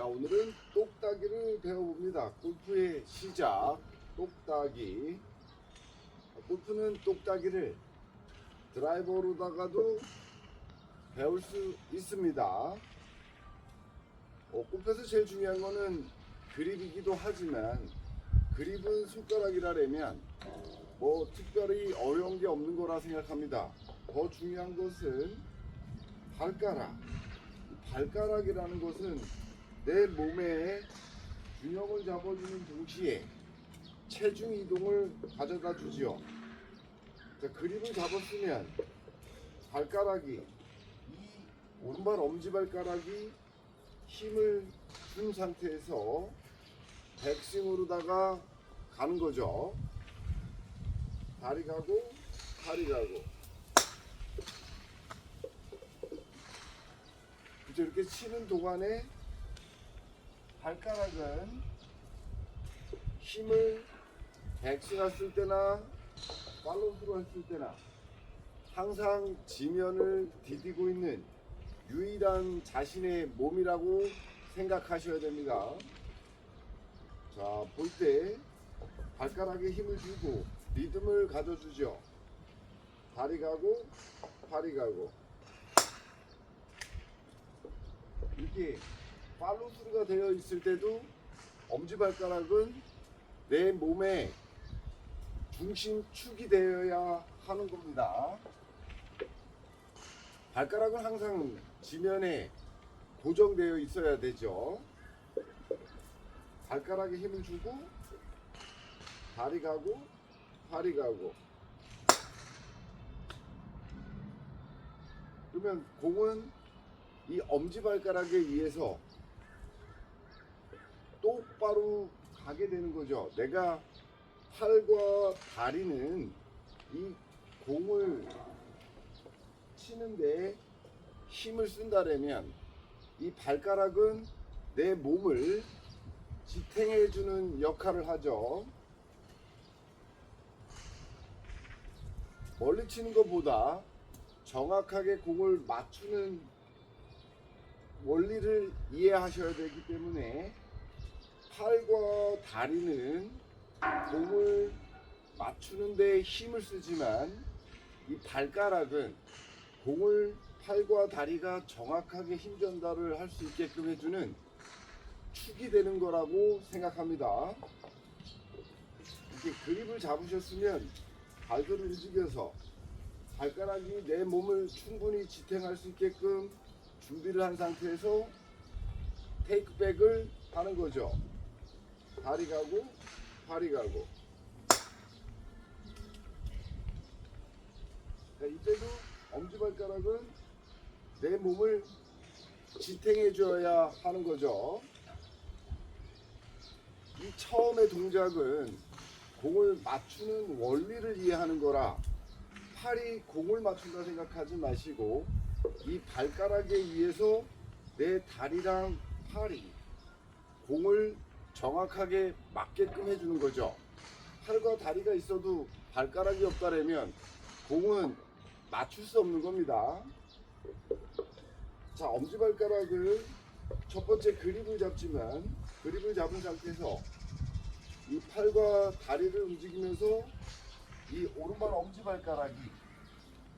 자 오늘은 똑딱이를 배워봅니다. 골프의 시작 똑딱이. 골프는 똑딱이를 드라이버로다가도 배울 수 있습니다. 어, 골프에서 제일 중요한 거는 그립이기도 하지만 그립은 손가락이라면 뭐 특별히 어려운 게 없는 거라 생각합니다. 더 중요한 것은 발가락. 발가락이라는 것은 내 몸에 균형을 잡아주는 동시에 체중 이동을 가져다 주지요. 자, 그립을 잡았으면 발가락이 이 오른발 엄지발가락이 힘을 준 상태에서 백스윙으로다가 가는 거죠. 다리 가고 다리 가고 그죠 이렇게 치는 동안에 발가락은 힘을 백스윙 했을 때나 팔로우스로 했을 때나 항상 지면을 디디고 있는 유일한 자신의 몸이라고 생각하셔야 됩니다. 자, 볼 때 발가락에 힘을 주고 리듬을 가져주죠. 다리 가고 팔이 가고 이렇게 팔로스루가 되어 있을 때도 엄지발가락은 내 몸의 중심축이 되어야 하는 겁니다. 발가락은 항상 지면에 고정되어 있어야 되죠. 발가락에 힘을 주고 다리 가고 팔이 가고 그러면 공은 이 엄지발가락에 의해서 똑바로 가게 되는 거죠. 내가 팔과 다리는 이 공을 치는데 힘을 쓴다라면 이 발가락은 내 몸을 지탱해주는 역할을 하죠. 멀리 치는 것보다 정확하게 공을 맞추는 원리를 이해하셔야 되기 때문에 팔과 다리는 공을 맞추는 데 힘을 쓰지만 이 발가락은 공을 팔과 다리가 정확하게 힘 전달을 할 수 있게끔 해주는 축이 되는 거라고 생각합니다. 이렇게 그립을 잡으셨으면 발들을 움직여서 발가락이 내 몸을 충분히 지탱할 수 있게끔 준비를 한 상태에서 테이크백을 하는 거죠. 다리 가고 팔이 가고. 자, 이때도 엄지발가락은 내 몸을 지탱해 줘야 하는 거죠. 이 처음의 동작은 공을 맞추는 원리를 이해하는 거라 팔이 공을 맞춘다 생각하지 마시고 이 발가락에 의해서 내 다리랑 팔이 공을 정확하게 맞게끔 해주는 거죠. 팔과 다리가 있어도 발가락이 없다면 공은 맞출 수 없는 겁니다. 자, 엄지발가락을 첫 번째 그립을 잡지만 그립을 잡은 상태에서 이 팔과 다리를 움직이면서 이 오른발 엄지발가락이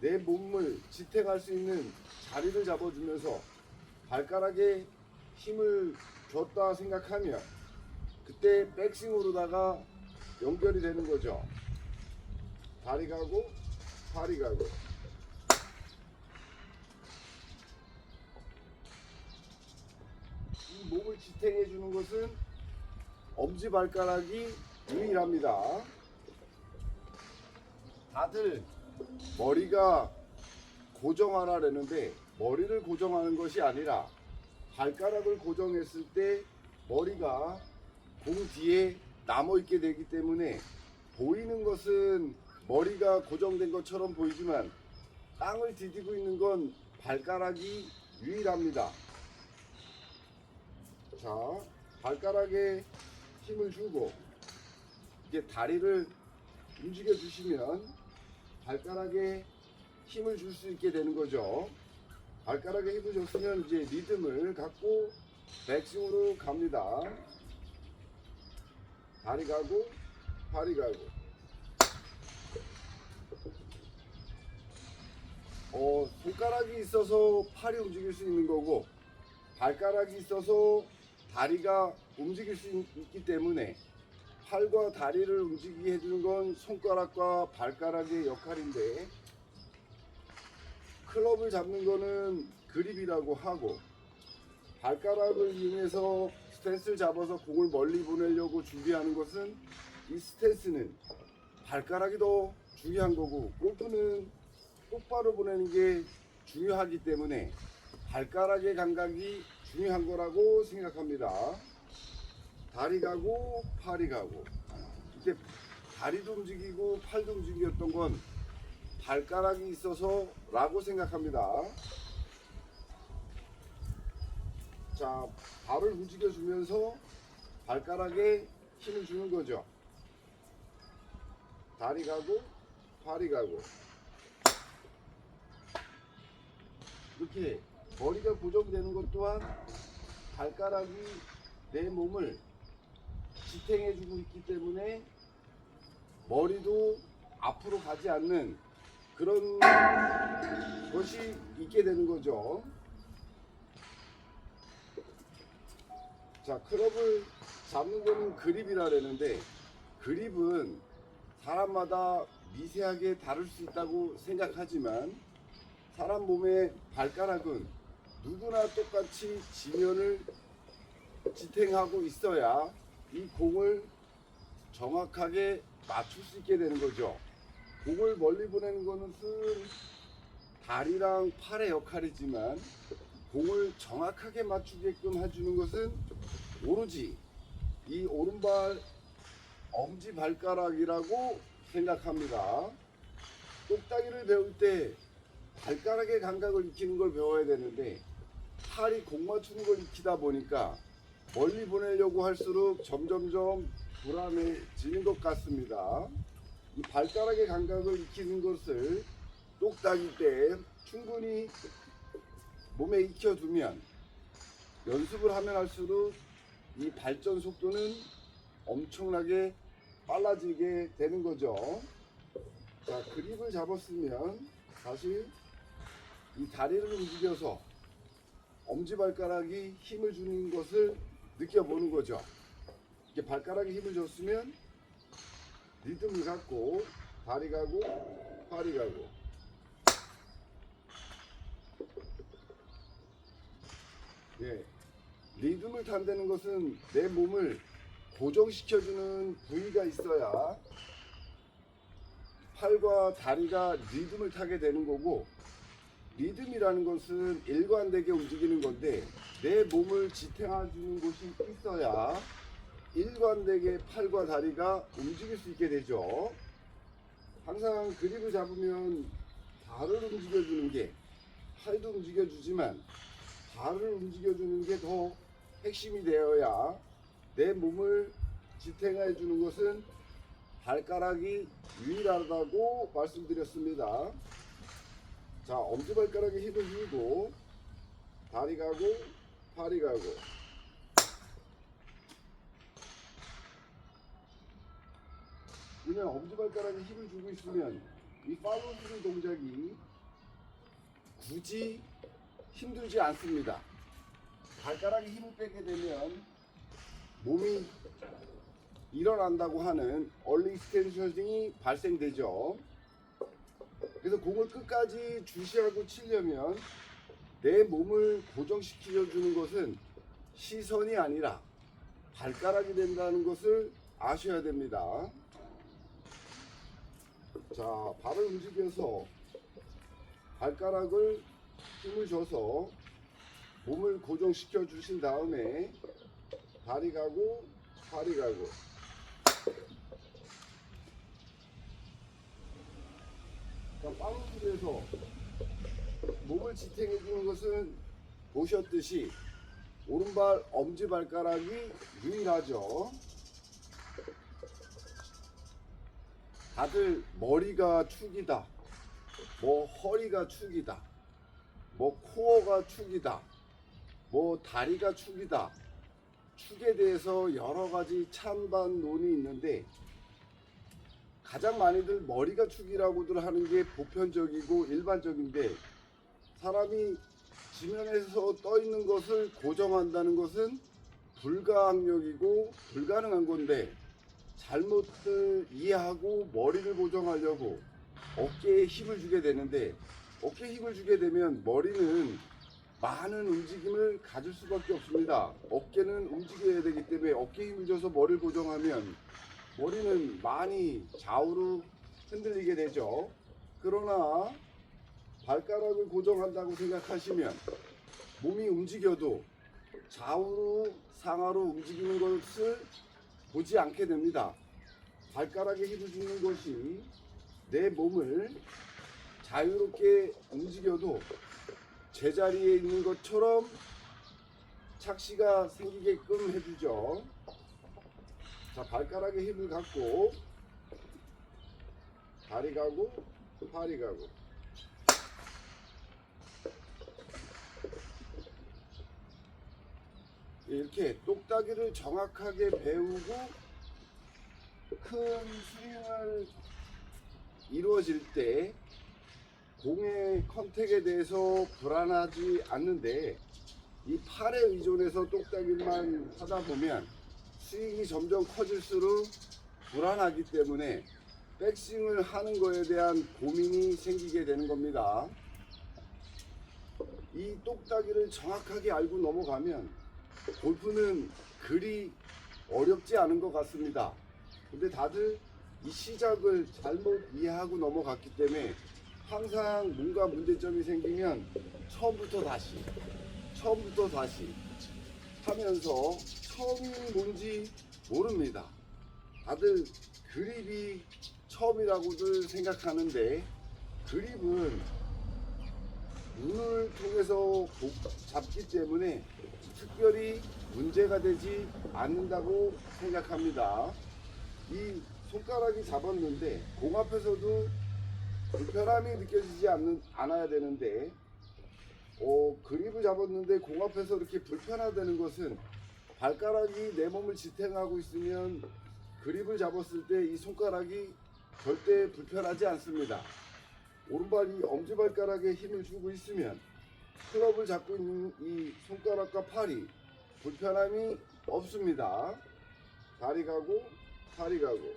내 몸을 지탱할 수 있는 자리를 잡아주면서 발가락에 힘을 줬다 생각하면 그때 백스윙으로다가 연결이 되는 거죠. 다리 가고 팔이 가고 이 몸을 지탱해 주는 것은 엄지발가락이 유일합니다. 다들 머리가 고정하라는데 머리를 고정하는 것이 아니라 발가락을 고정했을 때 머리가 공 뒤에 남아 있게 되기 때문에 보이는 것은 머리가 고정된 것처럼 보이지만 땅을 디디고 있는 건 발가락이 유일합니다. 자, 발가락에 힘을 주고 이제 다리를 움직여 주시면 발가락에 힘을 줄 수 있게 되는 거죠. 발가락에 힘을 줬으면 이제 리듬을 갖고 백스윙으로 갑니다. 다리 가고 팔이 가고. 어, 손가락이 있어서 팔이 움직일 수 있는 거고 발가락이 있어서 다리가 움직일 수 있- 있기 때문에 팔과 다리를 움직이게 해주는 건 손가락과 발가락의 역할인데 클럽을 잡는 거는 그립이라고 하고 발가락을 이용해서 스탠스를 잡아서 공을 멀리 보내려고 준비하는 것은 이 스탠스는 발가락이 더 중요한 거고 골프는 똑바로 보내는 게 중요하기 때문에 발가락의 감각이 중요한 거라고 생각합니다. 다리 가고 팔이 가고 이때 다리도 움직이고 팔도 움직였던 건 발가락이 있어서라고 생각합니다. 자, 발을 움직여 주면서 발가락에 힘을 주는 거죠. 다리 가고 팔이 가고 이렇게 머리가 고정되는 것 또한 발가락이 내 몸을 지탱해주고 있기 때문에 머리도 앞으로 가지 않는 그런 것이 있게 되는 거죠. 자, 클럽을 잡는 거는 그립이라 그러는데 그립은 사람마다 미세하게 다를 수 있다고 생각하지만 사람 몸의 발가락은 누구나 똑같이 지면을 지탱하고 있어야 이 공을 정확하게 맞출 수 있게 되는 거죠. 공을 멀리 보내는 것은 다리랑 팔의 역할이지만 공을 정확하게 맞추게끔 해주는 것은 오로지 이 오른발 엄지 발가락이라고 생각합니다. 똑딱이를 배울 때 발가락의 감각을 익히는 걸 배워야 되는데 팔이 공 맞추는 걸 익히다 보니까 멀리 보내려고 할수록 점점점 불안해지는 것 같습니다. 이 발가락의 감각을 익히는 것을 똑딱이 때 충분히 몸에 익혀두면 연습을 하면 할수록 이 발전 속도는 엄청나게 빨라지게 되는 거죠. 자, 그립을 잡았으면 사실 이 다리를 움직여서 엄지발가락이 힘을 주는 것을 느껴보는 거죠. 이렇게 발가락에 힘을 줬으면 리듬을 갖고 다리 가고 팔이 가고 예, 리듬을 탄다는 것은 내 몸을 고정시켜주는 부위가 있어야 팔과 다리가 리듬을 타게 되는 거고 리듬이라는 것은 일관되게 움직이는 건데 내 몸을 지탱해주는 곳이 있어야 일관되게 팔과 다리가 움직일 수 있게 되죠. 항상 그립을 잡으면 발을 움직여주는 게 팔도 움직여주지만 발을 움직여주는 게 더 핵심이 되어야 내 몸을 지탱해 주는 것은 발가락이 유일하다고 말씀드렸습니다. 자, 엄지발가락에 힘을 주고 다리 가고 팔이 가고 이는 엄지발가락에 힘을 주고 있으면 이 팔로우 동작이 굳이 힘들지 않습니다. 발가락에 힘을 빼게 되면 몸이 일어난다고 하는 얼리 스텐셔닝이 발생되죠. 그래서 공을 끝까지 주시하고 치려면 내 몸을 고정시켜 주는 것은 시선이 아니라 발가락이 된다는 것을 아셔야 됩니다. 자, 발을 움직여서 발가락을 힘을 줘서 몸을 고정시켜 주신 다음에 다리 가고 팔이 가고 자, 빵꾸에서 몸을 지탱해 주는 것은 보셨듯이 오른발 엄지발가락이 유일하죠. 다들 머리가 축이다. 뭐 허리가 축이다. 뭐 코어가 축이다. 뭐 다리가 축이다. 축에 대해서 여러 가지 찬반론이 있는데 가장 많이들 머리가 축이라고들 하는 게 보편적이고 일반적인데 사람이 지면에서 떠 있는 것을 고정한다는 것은 불가항력이고 불가능한 건데 잘못을 이해하고 머리를 고정하려고 어깨에 힘을 주게 되는데 어깨에 힘을 주게 되면 머리는 많은 움직임을 가질 수밖에 없습니다. 어깨는 움직여야 되기 때문에 어깨에 힘을 줘서 머리를 고정하면 머리는 많이 좌우로 흔들리게 되죠. 그러나 발가락을 고정한다고 생각하시면 몸이 움직여도 좌우로 상하로 움직이는 것을 보지 않게 됩니다. 발가락에 힘을 주는 것이 내 몸을 자유롭게 움직여도 제자리에 있는 것처럼 착시가 생기게끔 해주죠. 자, 발가락에 힘을 갖고 다리 가고 팔이 가고 이렇게 똑딱이를 정확하게 배우고 큰 스윙을 이루어질 때 공의 컨택에 대해서 불안하지 않는데 이 팔에 의존해서 똑딱이만 하다 보면 스윙이 점점 커질수록 불안하기 때문에 백스윙을 하는 거에 대한 고민이 생기게 되는 겁니다. 이 똑딱이를 정확하게 알고 넘어가면 골프는 그리 어렵지 않은 것 같습니다. 근데 다들 이 시작을 잘못 이해하고 넘어갔기 때문에 항상 뭔가 문제점이 생기면 처음부터 다시, 처음부터 다시 하면서 처음이 뭔지 모릅니다. 다들 그립이 처음이라고들 생각하는데 그립은 눈을 통해서 보- 잡기 때문에 특별히 문제가 되지 않는다고 생각합니다. 이 손가락이 잡았는데 공 앞에서도 불편함이 느껴지지 않는, 않아야 되는데 어, 그립을 잡았는데 공 앞에서 이렇게 불편하다는 것은 발가락이 내 몸을 지탱하고 있으면 그립을 잡았을 때 이 손가락이 절대 불편하지 않습니다. 오른발이 엄지발가락에 힘을 주고 있으면 클럽을 잡고 있는 이 손가락과 팔이 불편함이 없습니다. 다리 가고 팔이 가고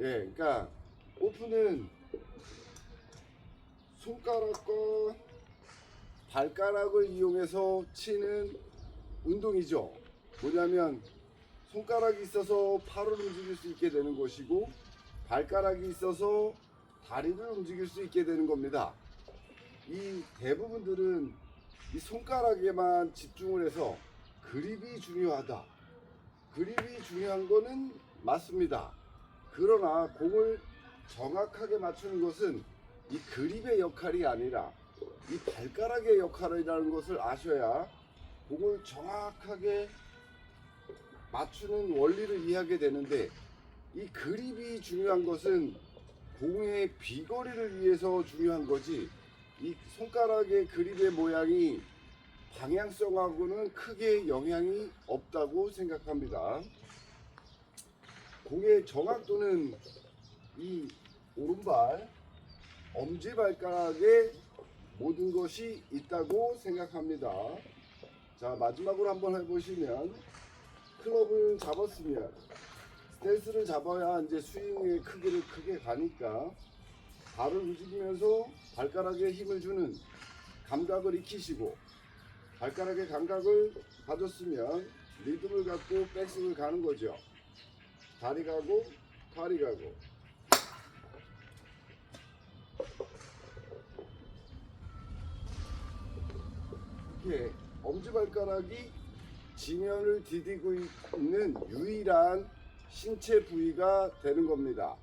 예, 그러니까 오픈은 손가락과 발가락을 이용해서 치는 운동이죠. 뭐냐면 손가락이 있어서 팔을 움직일 수 있게 되는 것이고 발가락이 있어서 다리를 움직일 수 있게 되는 겁니다. 이 대부분들은 이 손가락에만 집중을 해서 그립이 중요하다. 그립이 중요한 거는 맞습니다. 그러나 공을 정확하게 맞추는 것은 이 그립의 역할이 아니라 이 발가락의 역할이라는 것을 아셔야 공을 정확하게 맞추는 원리를 이해하게 되는데 이 그립이 중요한 것은 공의 비거리를 위해서 중요한 거지 이 손가락의 그립의 모양이 방향성하고는 크게 영향이 없다고 생각합니다. 공의 정확도는 이 오른발 엄지발가락에 모든 것이 있다고 생각합니다. 자 마지막으로 한번 해보시면 클럽을 잡았으면 스탠스를 잡아야 이제 스윙의 크기를 크게 가니까 발을 움직이면서 발가락에 힘을 주는 감각을 익히시고 발가락의 감각을 가졌으면 리듬을 갖고 백스윙을 가는 거죠. 다리 가고 팔이 가고 이렇게 엄지발가락이 지면을 디디고 있는 유일한 신체 부위가 되는 겁니다.